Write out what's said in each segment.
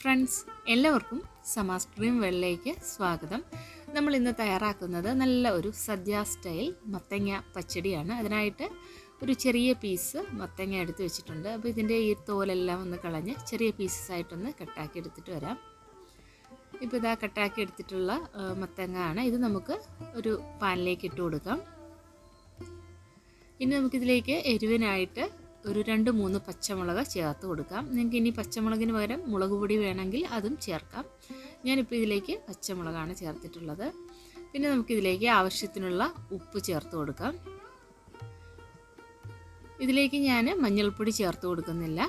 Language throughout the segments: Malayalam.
ഫ്രണ്ട്സ് എല്ലാവർക്കും സമാസ് ഡ്രീം സ്വാഗതം. നമ്മൾ ഇന്ന് തയ്യാറാക്കുന്നത് നല്ല ഒരു സദ്യ സ്റ്റൈൽ മത്തങ്ങ പച്ചടിയാണ്. അതിനായിട്ട് ഒരു ചെറിയ പീസ് മത്തങ്ങ എടുത്ത് വെച്ചിട്ടുണ്ട്. അപ്പോൾ ഇതിന്റെ ഈ തോലെല്ലാം ഒന്ന് കളഞ്ഞ് ചെറിയ പീസസ് ആയിട്ടൊന്ന് കട്ടാക്കി എടുത്തിട്ട് വരാം. ഇപ്പോൾ ഇതാ കട്ടാക്കി എടുത്തിട്ടുള്ള മത്തങ്ങ ആണ് ഇത് നമുക്ക് ഒരു പാനിലേക്ക് ഇട്ട് കൊടുക്കാം. ഇനി നമുക്കിതിലേക്ക് എരിവിനായിട്ട് ഒരു രണ്ട് മൂന്ന് പച്ചമുളക് ചേർത്ത് കൊടുക്കാം. നിങ്ങൾക്ക് ഇനി പച്ചമുളകിന് പകരം മുളക് പൊടി വേണമെങ്കിൽ അതും ചേർക്കാം. ഞാനിപ്പോൾ ഇതിലേക്ക് പച്ചമുളകാണ് ചേർത്തിട്ടുള്ളത്. പിന്നെ നമുക്കിതിലേക്ക് ആവശ്യത്തിനുള്ള ഉപ്പ് ചേർത്ത് കൊടുക്കാം. ഇതിലേക്ക് ഞാൻ മഞ്ഞൾപ്പൊടി ചേർത്ത് കൊടുക്കുന്നില്ല.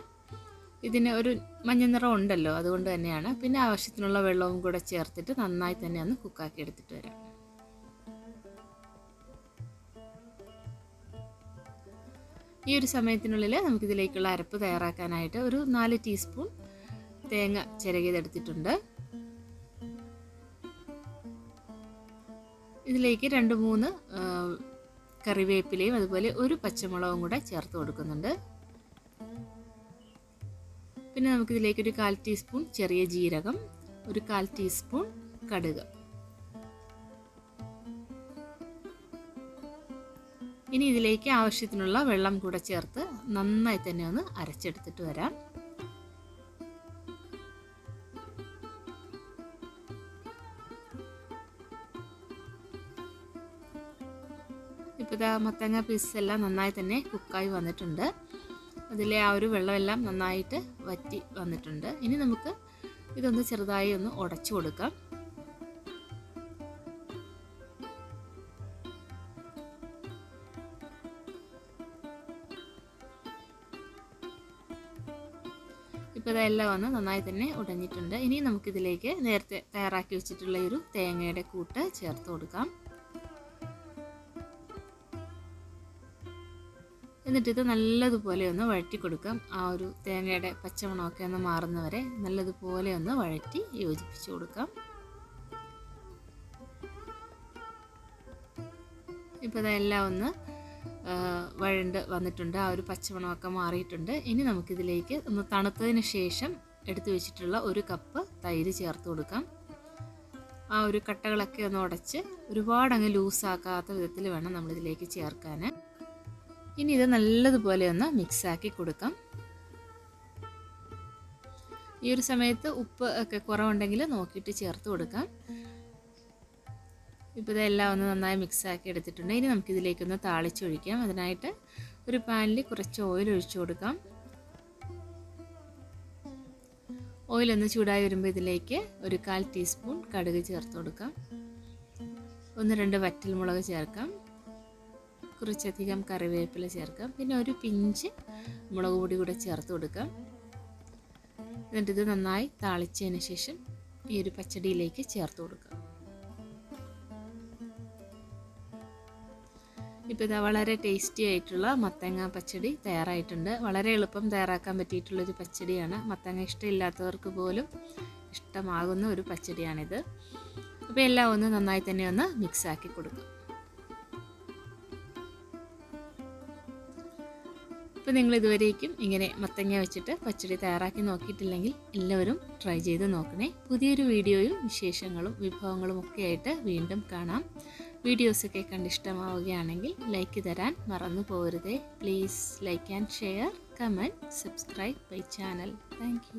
ഇതിന് ഒരു മഞ്ഞ നിറം ഉണ്ടല്ലോ അതുകൊണ്ട് തന്നെയാണ്. പിന്നെ ആവശ്യത്തിനുള്ള വെള്ളവും കൂടെ ചേർത്തിട്ട് നന്നായി തന്നെ ഒന്ന് കുക്കാക്കി എടുത്തിട്ട് വരാം. ഈ ഒരു സമയത്തിനുള്ളിൽ നമുക്കിതിലേക്കുള്ള അരപ്പ് തയ്യാറാക്കാനായിട്ട് ഒരു നാല് ടീസ്പൂൺ തേങ്ങ ചിരകിയതെടുത്തിട്ടുണ്ട്. ഇതിലേക്ക് രണ്ട് മൂന്ന് കറിവേപ്പിലയും അതുപോലെ ഒരു പച്ചമുളകും കൂടെ ചേർത്ത് കൊടുക്കുന്നുണ്ട്. പിന്നെ നമുക്കിതിലേക്ക് ഒരു കാൽ ടീസ്പൂൺ ചെറിയ ജീരകം ഒരു കാൽ ടീസ്പൂൺ കടുക്. ഇനി ഇതിലേക്ക് ആവശ്യത്തിനുള്ള വെള്ളം കൂടെ ചേർത്ത് നന്നായി തന്നെ ഒന്ന് അരച്ചെടുത്തിട്ട് വരാം. ഇപ്പോൾ ഇതാ മത്തങ്ങ പീസ് എല്ലാം നന്നായി തന്നെ കുക്കായി വന്നിട്ടുണ്ട്. അതിലെ ആ ഒരു വെള്ളമെല്ലാം നന്നായിട്ട് വറ്റി വന്നിട്ടുണ്ട്. ഇനി നമുക്ക് ഇതൊന്ന് ചെറുതായി ഒന്ന് ഉടച്ചു കൊടുക്കാം. ഇപ്പോൾ ഇതെല്ലാം ഒന്ന് നന്നായി തന്നെ ഉടഞ്ഞിട്ടുണ്ട്. ഇനി നമുക്കിതിലേക്ക് നേരത്തെ തയ്യാറാക്കി വെച്ചിട്ടുള്ള ഒരു തേങ്ങയുടെ കൂട്ട് ചേർത്ത് കൊടുക്കാം. എന്നിട്ട് ഇത് നല്ലതുപോലെ ഒന്ന് വഴറ്റി കൊടുക്കാം. ആ ഒരു തേങ്ങയുടെ പച്ചമണമൊക്കെ ഒന്ന് മാറുന്നവരെ നല്ലതുപോലെ ഒന്ന് വഴറ്റി യോജിപ്പിച്ച് കൊടുക്കാം. ഇപ്പോൾ ഇതെല്ലാം ഒന്ന് വഴണ്ട് വന്നിട്ടുണ്ട്. ആ ഒരു പച്ചമണമൊക്കെ മാറിയിട്ടുണ്ട്. ഇനി നമുക്കിതിലേക്ക് ഒന്ന് തണുത്തതിന് ശേഷം എടുത്തു വെച്ചിട്ടുള്ള ഒരു കപ്പ് തൈര് ചേർത്ത് കൊടുക്കാം. ആ ഒരു കട്ടകളൊക്കെ ഒന്ന് ഉടച്ച് ഒരുപാട് അങ്ങ് ലൂസാക്കാത്ത വിധത്തിൽ വേണം നമ്മളിതിലേക്ക് ചേർക്കാൻ ഇനി ഇത് നല്ലതുപോലെ ഒന്ന് മിക്സാക്കി കൊടുക്കാം. ഈ ഒരു സമയത്ത് ഉപ്പ് ഒക്കെ കുറവുണ്ടെങ്കിൽ നോക്കിയിട്ട് ചേർത്ത് കൊടുക്കാം. ഇപ്പോൾ ഇതെല്ലാം ഒന്ന് നന്നായി മിക്സാക്കി എടുത്തിട്ടുണ്ട്. ഇനി നമുക്കിതിലേക്കൊന്ന് താളിച്ചൊഴിക്കാം അതിനായിട്ട് ഒരു പാനിൽ കുറച്ച് ഓയിൽ ഒഴിച്ചു കൊടുക്കാം. ഓയിലൊന്ന് ചൂടായി വരുമ്പോൾ ഇതിലേക്ക് ഒരു കാൽ ടീസ്പൂൺ കടുക് ചേർത്ത് കൊടുക്കാം. ഒന്ന് രണ്ട് വറ്റൽമുളക് ചേർക്കാം. കുറച്ചധികം കറിവേപ്പില ചേർക്കാം. പിന്നെ ഒരു പിഞ്ച് മുളക് പൊടി കൂടെ ചേർത്ത് കൊടുക്കാം. എന്നിട്ടിത് നന്നായി താളിച്ചതിന് ശേഷം ഈ ഒരു പച്ചടിയിലേക്ക് ചേർത്ത് കൊടുക്കാം. ഇപ്പോൾ ഇതാ വളരെ ടേസ്റ്റി ആയിട്ടുള്ള മത്തങ്ങ പച്ചടി തയ്യാറായിട്ടുണ്ട്. വളരെ എളുപ്പം തയ്യാറാക്കാൻ പറ്റിയിട്ടുള്ളൊരു പച്ചടിയാണ്. മത്തങ്ങ ഇഷ്ടമില്ലാത്തവർക്ക് പോലും ഇഷ്ടമാകുന്ന ഒരു പച്ചടിയാണിത്. അപ്പോൾ എല്ലാം ഒന്ന് നന്നായി തന്നെ ഒന്ന് മിക്സാക്കി കൊടുക്കും. ഇപ്പോൾ നിങ്ങൾ ഇതുവരേക്കും ഇങ്ങനെ മത്തങ്ങ വെച്ചിട്ട് പച്ചടി തയ്യാറാക്കി നോക്കിയിട്ടില്ലെങ്കിൽ എല്ലാവരും ട്രൈ ചെയ്ത് നോക്കണേ. പുതിയൊരു വീഡിയോയും വിശേഷങ്ങളും വിഭവങ്ങളും ഒക്കെ ആയിട്ട് വീണ്ടും കാണാം. വീഡിയോസൊക്കെ കണ്ടിഷ്ടമാവുകയാണെങ്കിൽ ലൈക്ക് തരാൻ മറന്നു പോകരുതേ. Please like and share comment subscribe my channel thank